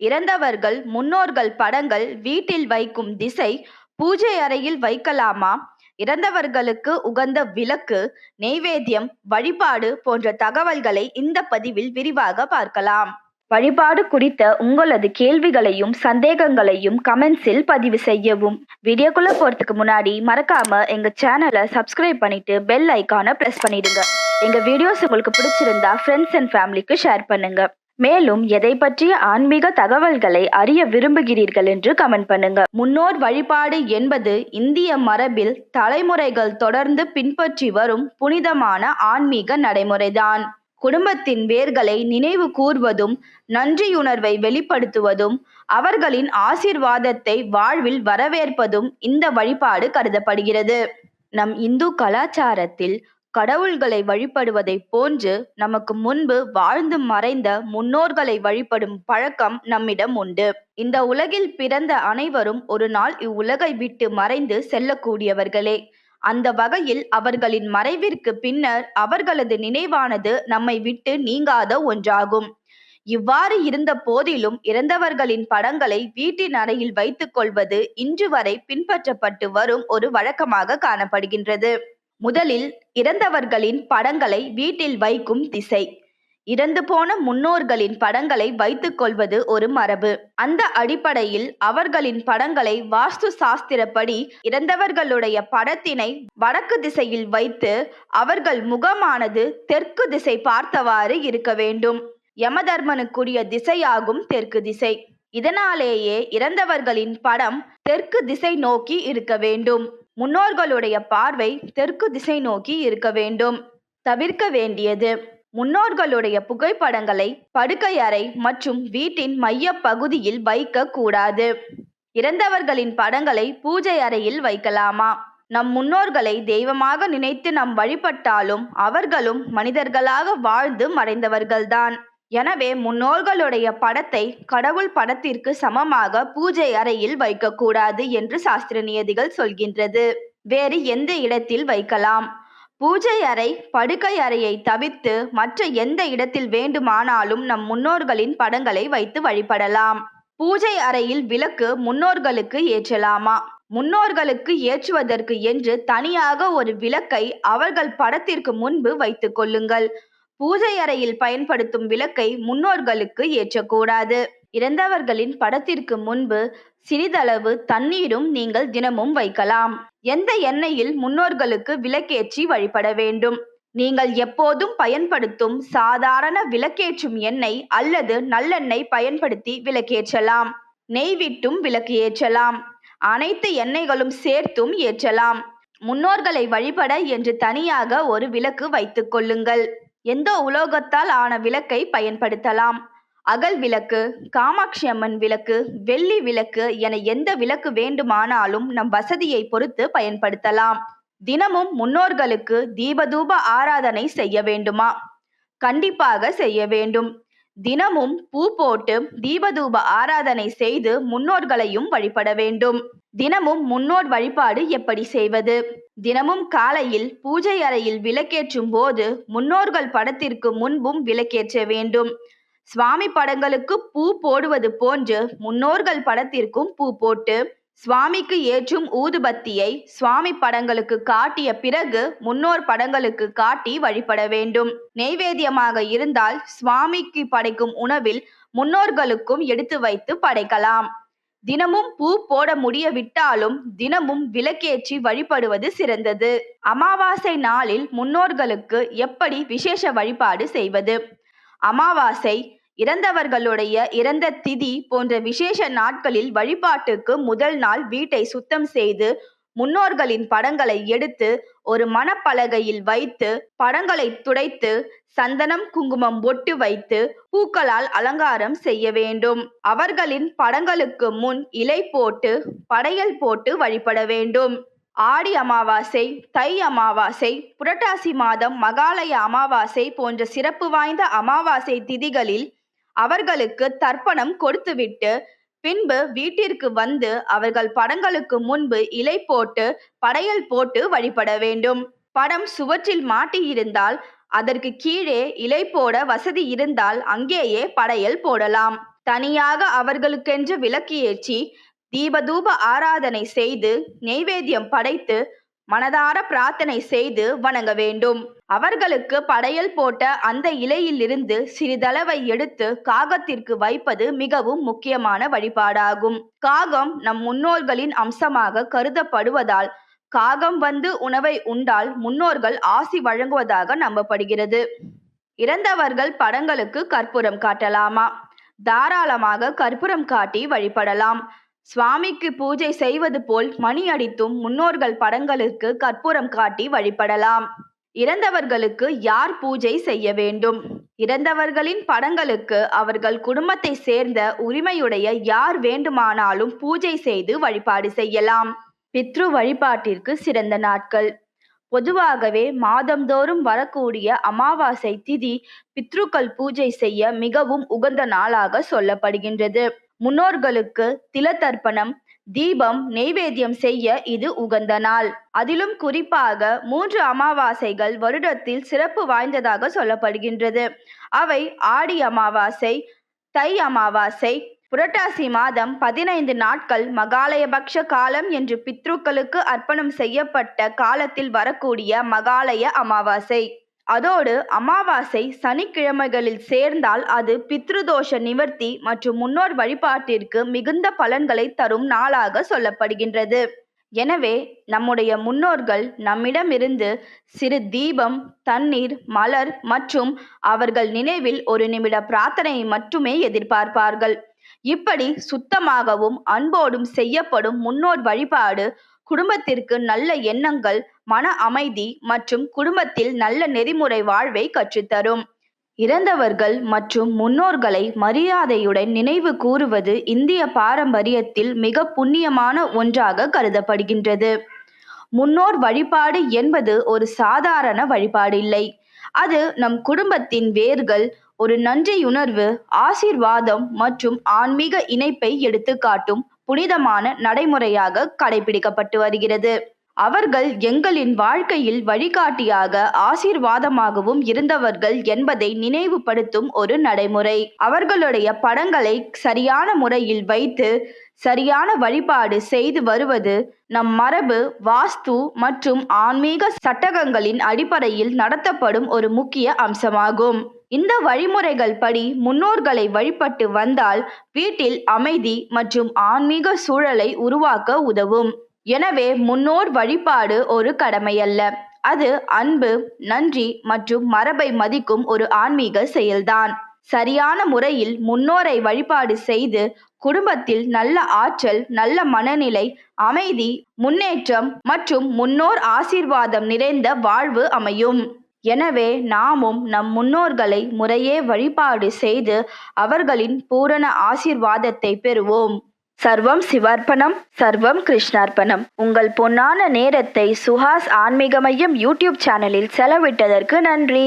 இறந்தவர்கள் முன்னோர்கள் படங்கள் வீட்டில் வைக்கும் திசை பூஜை அறையில் வைக்கலாமா? இறந்தவர்களுக்கு உகந்த விளக்கு நெய்வேத்தியம் வழிபாடு போன்ற தகவல்களை இந்த பதிவில் விரிவாக பார்க்கலாம். வழிபாடு குறித்த உங்களது கேள்விகளையும் சந்தேகங்களையும் கமெண்ட்ஸில் பதிவு செய்யவும். வீடியோக்குள்ள போறதுக்கு முன்னாடி மறக்காம எங்க சேனலை சப்ஸ்கிரைப் பண்ணிட்டு பெல் ஐக்கானை பிரஸ் பண்ணிடுங்க. எங்க வீடியோஸ் உங்களுக்கு பிடிச்சிருந்தா ஃப்ரெண்ட்ஸ் அண்ட் ஃபேமிலிக்கு ஷேர் பண்ணுங்க. மேலும் எதை பற்றிய ஆன்மீக தகவல்களை அறிய விரும்புகிறீர்கள் என்று கமெண்ட் பண்ணுங்க. முன்னோர் வழிபாடு என்பது இந்திய மரபில் தலைமுறைகள் தொடர்ந்து பின்பற்றி வரும் புனிதமான ஆன்மீக நடைமுறைதான். குடும்பத்தின் வேர்களை நினைவு கூர்வதும் நன்றியுணர்வை வெளிப்படுத்துவதும் அவர்களின் ஆசீர்வாதத்தை வாழ்வில் வரவேற்பதும் இந்த வழிபாடு கருதப்படுகிறது. நம் இந்து கலாச்சாரத்தில் கடவுள்களை வழிபடுவதைப் போன்று நமக்கு முன்பு வாழ்ந்து மறைந்த முன்னோர்களை வழிபடும் பழக்கம் நம்மிடம் உண்டு. இந்த உலகில் பிறந்த அனைவரும் ஒரு நாள் இவ்வுலகை விட்டு மறைந்து செல்லக்கூடியவர்களே. அந்த வகையில் அவர்களின் மறைவிற்கு பின்னர் அவர்களது நினைவானது நம்மை விட்டு நீங்காத ஒன்றாகும். இவ்வாறு இருந்த போதிலும் இறந்தவர்களின் படங்களை வீட்டின் அறையில் வைத்துக் கொள்வது இன்று வரை பின்பற்றப்பட்டு வரும் ஒரு வழக்கமாக காணப்படுகின்றது. முதலில் இறந்தவர்களின் படங்களை வீட்டில் வைக்கும் திசை. இறந்து போன முன்னோர்களின் படங்களை வைத்துக் கொள்வது ஒரு மரபு. அந்த அடிப்படையில் அவர்களின் படங்களை வாஸ்து சாஸ்திரப்படி இறந்தவர்களுடைய படத்தினை வடக்கு திசையில் வைத்து அவர்கள் முகமானது தெற்கு திசை பார்த்தவாறு இருக்க வேண்டும். யமதர்மனுக்குரிய திசையாகும் தெற்கு திசை. இதனாலேயே இறந்தவர்களின் படம் தெற்கு திசை நோக்கி இருக்க வேண்டும். முன்னோர்களுடைய பார்வை தெற்கு திசை நோக்கி இருக்க வேண்டும். தவிர்க்க வேண்டியது. முன்னோர்களுடைய புகைப்படங்களை படுக்கை அறை மற்றும் வீட்டின் மைய பகுதியில் வைக்க கூடாது. இறந்தவர்களின் படங்களை பூஜை அறையில் வைக்கலாமா? நம் முன்னோர்களை தெய்வமாக நினைத்து நாம் வழிபட்டாலும் அவர்களும் மனிதர்களாக வாழ்ந்து மறைந்தவர்கள்தான். எனவே முன்னோர்களுடைய படத்தை கடவுள் படத்திற்கு சமமாக பூஜை அறையில் வைக்கக்கூடாது என்று சாஸ்திர நியதிகள் சொல்கின்றது. வேறு எந்த இடத்தில் வைக்கலாம்? பூஜை அறை படுக்கை அறையை தவிர்த்து மற்ற எந்த இடத்தில் வேண்டுமானாலும் நம் முன்னோர்களின் படங்களை வைத்து வழிபடலாம். பூஜை அறையில் விளக்கு முன்னோர்களுக்கு ஏற்றலாமா? முன்னோர்களுக்கு ஏற்றுவதற்கு என்று தனியாக ஒரு விளக்கை அவர்கள் படத்திற்கு முன்பு வைத்துக் கொள்ளுங்கள். பூஜை அறையில் பயன்படுத்தும் விளக்கை முன்னோர்களுக்கு ஏற்றக்கூடாது. இறந்தவர்களின் படத்திற்கு முன்பு சிறிதளவு தண்ணீரும் நீங்கள் தினமும் வைக்கலாம். எந்த எண்ணெயில் முன்னோர்களுக்கு விளக்கேற்றி வழிபட வேண்டும்? நீங்கள் எப்போதும் பயன்படுத்தும் சாதாரண விளக்கேற்றும் எண்ணெய் அல்லது நல்லெண்ணெய் பயன்படுத்தி விளக்கேற்றலாம். நெய் விட்டும் விளக்கு ஏற்றலாம். அனைத்து எண்ணெய்களும் சேர்த்தும் ஏற்றலாம். முன்னோர்களை வழிபட என்று தனியாக ஒரு விளக்கு வைத்துக் கொள்ளுங்கள். எந்த உலோகத்தால் ஆன விளக்கை பயன்படுத்தலாம். அகல் விளக்கு காமாட்சி அம்மன் விளக்கு வெள்ளி விளக்கு என எந்த விளக்கு வேண்டுமானாலும் நம் வசதியை பொறுத்து பயன்படுத்தலாம். தினமும் முன்னோர்களுக்கு தீபதூப ஆராதனை செய்ய வேண்டுமா? கண்டிப்பாக செய்ய வேண்டும். தினமும் பூ போட்டு தீபதூப ஆராதனை செய்து முன்னோர்களையும் வழிபட வேண்டும். தினமும் முன்னோர் வழிபாடு எப்படி செய்வது? தினமும் காலையில் பூஜை அறையில் விளக்கேற்றும் போது முன்னோர்கள் படத்திற்கு முன்பும் விளக்கேற்ற வேண்டும். சுவாமி படங்களுக்கு பூ போடுவது போன்று முன்னோர்கள் படத்திற்கும் பூ போட்டு சுவாமிக்கு ஏற்றும் ஊதுபத்தியை சுவாமி படங்களுக்கு காட்டிய பிறகு முன்னோர் படங்களுக்கு காட்டி வழிபட வேண்டும். நெய்வேத்தியமாக இருந்தால் சுவாமிக்கு படைக்கும் உணவில் முன்னோர்களுக்கும் எடுத்து வைத்து படைக்கலாம். தினமும் பூ போட முடியவிட்டாலும் தினமும் விளக்கேற்றி வழிபடுவது சிறந்தது. அமாவாசை நாளில் முன்னோர்களுக்கு எப்படி விசேஷ வழிபாடு செய்வது? அமாவாசை இறந்தவர்களுடைய இறந்த திதி போன்ற விசேஷ நாட்களில் வழிபாட்டுக்கு முதல் நாள் வீட்டை சுத்தம் செய்து முன்னோர்களின் படங்களை எடுத்து ஒரு மணப்பலகையில் வைத்து படங்களை துடைத்து சந்தனம் குங்குமம் ஒட்டு வைத்து பூக்களால் அலங்காரம் செய்ய வேண்டும். அவர்களின் படங்களுக்கு முன் இலை போட்டு படையல் போட்டு வழிபட வேண்டும். ஆடி அமாவாசை தை அமாவாசை புரட்டாசி மாதம் மகாலய அமாவாசை போன்ற சிறப்பு வாய்ந்த அமாவாசை திதிகளில் அவர்களுக்கு தர்ப்பணம் கொடுத்துவிட்டு பின்பு வீட்டிற்கு வந்து அவர்கள் படங்களுக்கு முன்பு இலை போட்டு படையல் போட்டு வழிபட வேண்டும். படம் சுவற்றில் மாட்டியிருந்தால் அதற்கு கீழே இலை போட வசதி இருந்தால் அங்கேயே படையல் போடலாம். தனியாக அவர்களுக்கென்று விளக்கு ஏற்றி தீபதூப ஆராதனை செய்து நெய்வேத்தியம் படைத்து மனதார பிரார்த்தனை செய்து வணங்க வேண்டும். அவர்களுக்கு படையல் போட்ட அந்த இலையிலிருந்து சிறிதளவை எடுத்து காகத்திற்கு வைப்பது மிகவும் முக்கியமான வழிபாடாகும். காகம் நம் முன்னோர்களின் அம்சமாக கருதப்படுவதால் காகம் வந்து உணவை உண்டால் முன்னோர்கள் ஆசி வழங்குவதாக நம்பப்படுகிறது. இறந்தவர்கள் படங்களுக்கு கற்பூரம் காட்டலாமா? தாராளமாக கற்பூரம் காட்டி வழிபடலாம். சுவாமிக்கு பூஜை செய்வது போல் மணி அடித்தும் முன்னோர்கள் படங்களுக்கு கற்பூரம் காட்டி வழிபடலாம். இறந்தவர்களுக்கு யார் பூஜை செய்ய வேண்டும்? இறந்தவர்களின் படங்களுக்கு அவர்கள் குடும்பத்தை சேர்ந்த உரிமையுடைய யார் வேண்டுமானாலும் பூஜை செய்து வழிபாடு செய்யலாம். பித்ரு வழிபாட்டிற்கு சிறந்த நாட்கள். பொதுவாகவே மாதந்தோறும் வரக்கூடிய அமாவாசை திதி பித்ருக்கள் பூஜை செய்ய மிகவும் உகந்த நாளாக சொல்லப்படுகின்றது. முன்னோர்களுக்கு திலதர்ப்பணம் தீபம் நெய்வேத்தியம் செய்ய இது உகந்த நாள். அதிலும் குறிப்பாக மூன்று அமாவாசைகள் வருடத்தில் சிறப்பு வாய்ந்ததாக சொல்லப்படுகின்றது. அவை ஆடி அமாவாசை தை அமாவாசை புரட்டாசி மாதம் பதினைந்து நாட்கள் மகாலயபக்ஷ காலம் என்று பித்ருக்களுக்கு அர்ப்பணம் செய்யப்பட்ட காலத்தில் வரக்கூடிய மகாலய அமாவாசை. அதோடு அமாவாசை சனிக்கிழமைகளில் சேர்ந்தால் அது பித்ருதோஷ நிவர்த்தி மற்றும் முன்னோர் வழிபாட்டிற்கு மிகுந்த பலன்களை தரும் நாளாக சொல்லப்படுகின்றது. எனவே நம்முடைய முன்னோர்கள் நம்மிடமிருந்து சிறு தீபம் தண்ணீர் மலர் மற்றும் அவர்கள் நினைவில் ஒரு நிமிட பிரார்த்தனையை மட்டுமே எதிர்பார்ப்பார்கள். இப்படி சுத்தமாகவும் அன்போடும் செய்யப்படும் முன்னோர் வழிபாடு குடும்பத்திற்கு நல்ல எண்ணங்கள் மன அமைதி மற்றும் குடும்பத்தில் நல்ல நெறிமுறை வாழ்வை கற்றுத்தரும். இறந்தவர்கள் மற்றும் முன்னோர்களை மரியாதையுடன் நினைவு கூறுவது இந்திய பாரம்பரியத்தில் மிக புண்ணியமான ஒன்றாக கருதப்படுகின்றது. முன்னோர் வழிபாடு என்பது ஒரு சாதாரண வழிபாடு இல்லை அது நம் குடும்பத்தின் வேர்கள் ஒரு நன்றியுணர்வு ஆசீர்வாதம் மற்றும் ஆன்மீக இணைப்பை எடுத்துக்காட்டும் புனிதமான நடைமுறையாக கடைபிடிக்கப்பட்டு வருகிறது. அவர்கள் எங்களின் வாழ்க்கையில் வழிகாட்டியாக ஆசீர்வாதமாகவும் இருந்தவர்கள் என்பதை நினைவுபடுத்தும் ஒரு நடைமுறை. அவர்களுடைய படங்களை சரியான முறையில் வைத்து சரியான வழிபாடு செய்து வருவது நம் மரபு வாஸ்து மற்றும் ஆன்மீக சட்டகங்களின் அடிப்படையில் நடத்தப்படும் ஒரு முக்கிய அம்சமாகும். இந்த வழிமுறைகள் படி முன்னோர்களை வழிபட்டு வந்தால் வீட்டில் அமைதி மற்றும் ஆன்மீக சூழலை உருவாக்க உதவும். எனவே முன்னோர் வழிபாடு ஒரு கடமையல்ல. அது அன்பு நன்றி மற்றும் மரபை மதிக்கும் ஒரு ஆன்மீக செயல்தான். சரியான முறையில் முன்னோரை வழிபாடு செய்து குடும்பத்தில் நல்ல ஆற்றல் நல்ல மனநிலை அமைதி முன்னேற்றம் மற்றும் முன்னோர் ஆசீர்வாதம் நிறைந்த வாழ்வு அமையும். எனவே நாமும் நம் முன்னோர்களை முறையே வழிபாடு செய்து அவர்களின் பூரண ஆசீர்வாதத்தை பெறுவோம். சர்வம் சிவார்ப்பணம் சர்வம் கிருஷ்ணார்ப்பணம். உங்கள் பொன்னான நேரத்தை சுஹாஸ் ஆன்மீக மையம் யூடியூப் சேனலில் செலவிட்டதற்கு நன்றி.